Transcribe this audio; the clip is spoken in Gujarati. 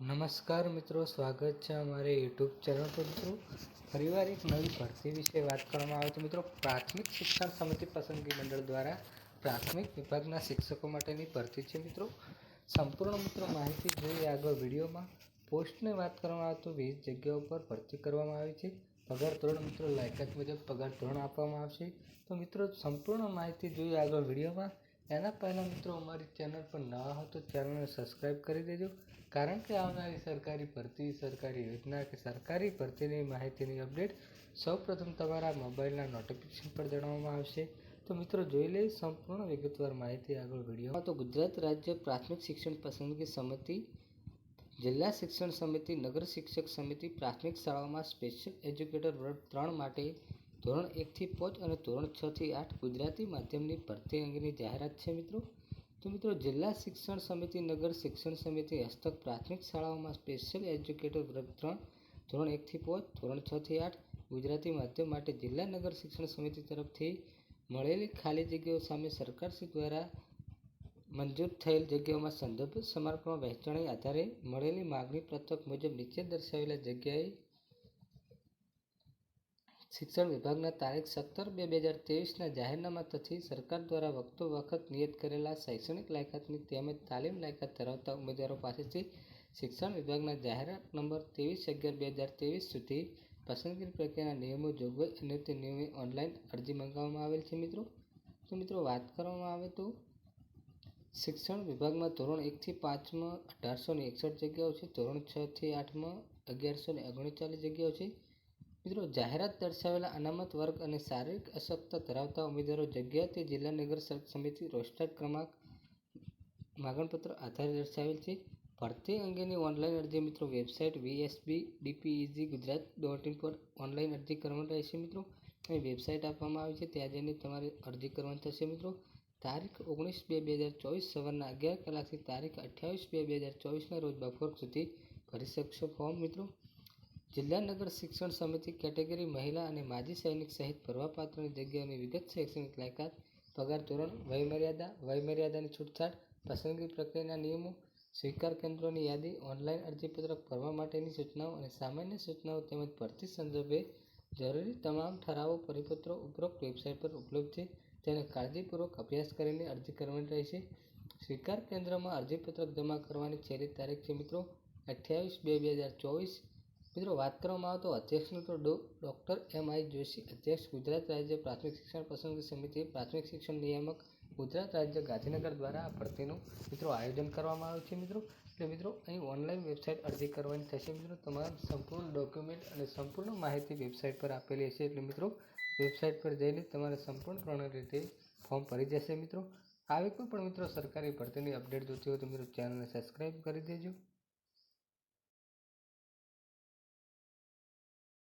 નમસ્કાર મિત્રો, સ્વાગત છે અમારી યુટ્યુબ ચેનલ પર મિત્રો. ફરીવાર એક નવી ભરતી વિશે વાત કરવામાં આવે તો મિત્રો, પ્રાથમિક શિક્ષણ સમિતિ પસંદગી મંડળ દ્વારા પ્રાથમિક વિભાગના શિક્ષકો માટેની ભરતી છે મિત્રો. સંપૂર્ણ મિત્રો માહિતી જોઈએ આગળ વિડીયોમાં. પોસ્ટને વાત કરવામાં આવે તો વીસ જગ્યાઓ પર ભરતી કરવામાં આવી છે. પગાર ધોરણ મિત્રો લાયકાત મુજબ પગાર ધોરણ આપવામાં આવશે. તો મિત્રો, સંપૂર્ણ માહિતી જોઈએ આગળ વિડીયોમાં. એના પહેલાં મિત્રો અમારી ચેનલ પર નવા હો તો ચેનલને સબસ્ક્રાઈબ કરી દેજો. કારણ કે આવનારી સરકારી ભરતી, સરકારી યોજના કે સરકારી ભરતીની માહિતીની અપડેટ સૌપ્રથમ તમારા મોબાઈલના નોટિફિકેશન પર જણાવવામાં આવશે. તો મિત્રો જોઈ લઈએ સંપૂર્ણ વિગતવાર માહિતી આગળ વિડીયોમાં. તો ગુજરાત રાજ્ય પ્રાથમિક શિક્ષણ પસંદગી સમિતિ, જિલ્લા શિક્ષણ સમિતિ, નગર શિક્ષક સમિતિ પ્રાથમિક શાળાઓમાં સ્પેશિયલ એજ્યુકેટર વર્ગ ત્રણ માટે ધોરણ એકથી પાંચ અને ધોરણ છ થી આઠ ગુજરાતી માધ્યમની ભરતી અંગેની જાહેરાત છે મિત્રો. તો મિત્રો, જિલ્લા શિક્ષણ સમિતિ, નગર શિક્ષણ સમિતિ, હસ્તક પ્રાથમિક શાળાઓમાં સ્પેશિયલ એજ્યુકેટર વર્ગ ત્રણ, ધોરણ એકથી પાંચ, ધોરણ છ થી આઠ ગુજરાતી માધ્યમ માટે જિલ્લા નગર શિક્ષણ સમિતિ તરફથી મળેલી ખાલી જગ્યાઓ સામે સરકારશ્રી દ્વારા મંજૂર થયેલ જગ્યાઓમાં સંદર્ભ સમર્પણ વહેંચણી આધારે મળેલી માગણી પત્રક મુજબ નીચે દર્શાવેલા જગ્યાએ શિક્ષણ વિભાગના તારીખ સત્તર બે બે હજાર ત્રેવીસના જાહેરનામા તથી સરકાર દ્વારા વખતો વખત નિયત કરેલા શૈક્ષણિક લાયકાતની તેમજ તાલીમ લાયકાત ધરાવતા ઉમેદવારો પાસેથી શિક્ષણ વિભાગના જાહેરાત નંબર ત્રેવીસ અગિયાર બે હજાર ત્રેવીસ સુધી પસંદગી પ્રક્રિયાના નિયમો જોગવાઈ અને તે નિયમે ઓનલાઈન અરજી મંગાવવામાં આવેલ છે મિત્રો. તો મિત્રો વાત કરવામાં આવે તો શિક્ષણ વિભાગમાં ધોરણ એકથી પાંચમાં અઢારસો ને એકસઠ જગ્યાઓ છે, ધોરણ છથી આઠમાં અગિયારસો ને ઓગણચાલીસ જગ્યાઓ છે. મિત્રો, જાહેરાત દર્શાવેલા અનામત વર્ગ અને શારીરિક અશક્તતા ધરાવતા ઉમેદવારો જગ્યા તે જિલ્લા નગર સમિતિ રોસ્ટર ક્રમાંક માગણપત્ર આધારે દર્શાવેલ છે. ભરતી અંગેની ઓનલાઈન અરજી મિત્રો, website V S B D P E G Gujarat dot in પર ઓનલાઈન અરજી કરવાની રહેશે મિત્રો. અહીં વેબસાઇટ આપવામાં આવી છે, ત્યાં જઈને તમારે અરજી કરવાની થશે મિત્રો. તારીખ ઓગણીસ બે બે હજાર ચોવીસ સવારના અગિયાર કલાકથી તારીખ અઠ્યાવીસ બે બે હજાર ચોવીસના રોજ બપોર સુધી ભરી શકશો ફોર્મ મિત્રો. જિલ્લા નગર શિક્ષણ સમિતિ કેટેગરી મહિલા અને માજી સૈનિક સહિત ભરવાપાત્રની જગ્યાઓની વિગત શૈક્ષણિક લાયકાત, પગાર ધોરણ, વયમર્યાદા, વયમર્યાદાની છૂટછાટ, પસંદગી પ્રક્રિયાના નિયમો, સ્વીકાર કેન્દ્રોની યાદી, ઓનલાઈન અરજીપત્રક ભરવા માટેની સૂચનાઓ અને સામાન્ય સૂચનાઓ તેમજ ભરતી સંદર્ભે જરૂરી તમામ ઠરાવો, પરિપત્રો ઉપરોક્ત વેબસાઇટ પર ઉપલબ્ધ છે. તેને કાળજીપૂર્વક અભ્યાસ કરીને અરજી કરવાની રહેશે. સ્વીકાર કેન્દ્રમાં અરજીપત્રક જમા કરવાની છેલ્લી તારીખ છે મિત્રો, અઠ્યાવીસ બે બે હજાર ચોવીસ. મિત્રો, વાત કરવામાં આવે તો અધ્યક્ષનું તો ડૉક્ટર એમ આઈ જોશી, અધ્યક્ષ ગુજરાત રાજ્ય પ્રાથમિક શિક્ષણ પસંદગી સમિતિ, પ્રાથમિક શિક્ષણ નિયામક ગુજરાત રાજ્ય ગાંધીનગર દ્વારા આ ભરતીનું, મિત્રો, આયોજન કરવામાં આવ્યું છે, મિત્રો. એટલે મિત્રો, અહીં ઓનલાઈન વેબસાઇટ અરજી કરવાની થશે, મિત્રો. તમારા સંપૂર્ણ ડોક્યુમેન્ટ અને સંપૂર્ણ માહિતી વેબસાઇટ પર આપેલી હશે. એટલે મિત્રો, વેબસાઇટ પર જઈને તમારે સંપૂર્ણપણે રીતે ફોર્મ ભરી જશે, મિત્રો. આવી કોઈ પણ, મિત્રો, સરકારી ભરતીની અપડેટ જોતી હોય તો, મિત્રો, ચેનલને સબસ્ક્રાઈબ કરી દેજો.